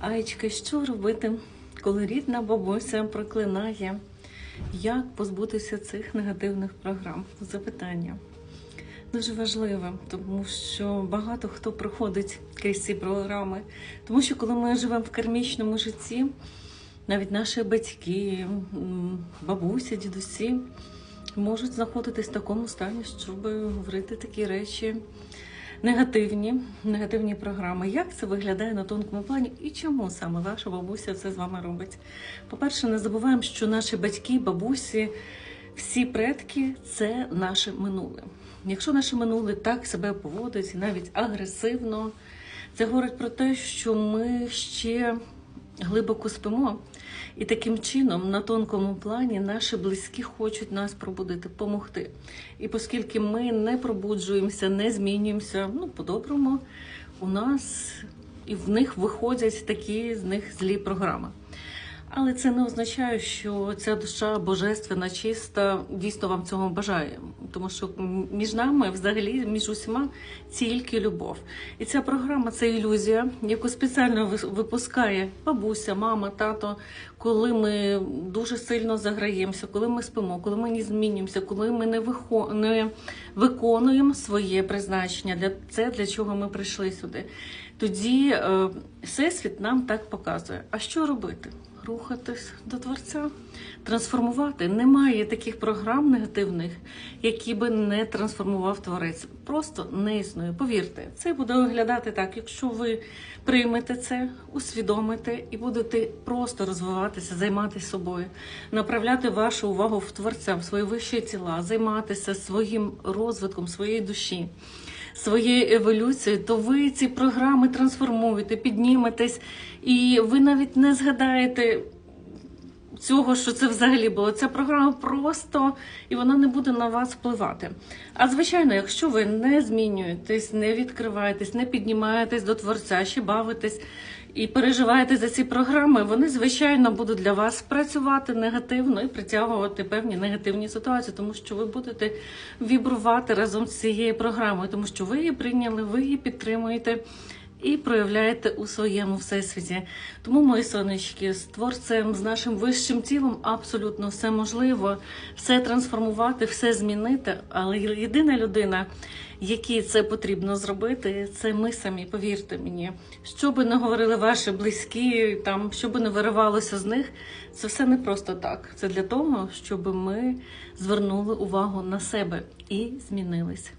Аєчки, що робити, коли рідна бабуся проклинає? Як позбутися цих негативних програм? Запитання дуже важливе, тому що багато хто проходить крізь ці програми. Тому що коли ми живемо в кармічному житті, навіть наші батьки, бабусі, дідусі можуть знаходитись в такому стані, щоб говорити такі речі негативні, негативні програми. Як це виглядає на тонкому плані і чому саме ваша бабуся це з вами робить? По-перше, не забуваємо, що наші батьки, бабусі, всі предки це наше минуле. Якщо наше минуле так себе поводить, навіть агресивно, це говорить про те, що ми ще глибоко спимо. І таким чином, на тонкому плані, наші близькі хочуть нас пробудити, допомогти. І оскільки ми не пробуджуємося, не змінюємося, ну, по-доброму, у нас і в них виходять такі з них злі програми. Але це не означає, що ця душа божественна, чиста, дійсно вам цього бажає. Тому що між нами, взагалі, між усіма тільки любов. І ця програма це ілюзія, яку спеціально випускає бабуся, мама, тато, коли ми дуже сильно заграємося, коли ми спимо, коли ми не змінюємося, коли ми не, вихо... не виконуємо своє призначення. Для це для чого ми прийшли сюди. Тоді е, всесвіт нам так показує. А що робити? Рухатись до творця, трансформувати. Немає таких програм негативних, які би не трансформував творець. Просто не існує. Повірте, це буде виглядати так, якщо ви приймете це, усвідомите і будете просто розвиватися, займатися собою, направляти вашу увагу в творця, в свої вищі тіла, займатися своїм розвитком своєї душі своєю еволюцією, то ви ці програми трансформуєте, підніметесь, і ви навіть не згадаєте цього, що це взагалі було. Ця програма просто і вона не буде на вас впливати. А звичайно, якщо ви не змінюєтесь, не відкриваєтесь, не піднімаєтесь до творця, ще бавитесь і переживаєте за ці програми, вони звичайно будуть для вас працювати негативно і притягувати певні негативні ситуації, тому що ви будете вібрувати разом з цією програмою, тому що ви її прийняли, ви її підтримуєте і проявляєте у своєму всесвіті. Тому, мої сонечки, з творцем, з нашим вищим тілом абсолютно все можливо, все трансформувати, все змінити. Але єдина людина, якій це потрібно зробити, це ми самі. Повірте мені, що би не говорили ваші близькі, там що би не виривалося з них, це все не просто так. Це для того, щоб ми звернули увагу на себе і змінились.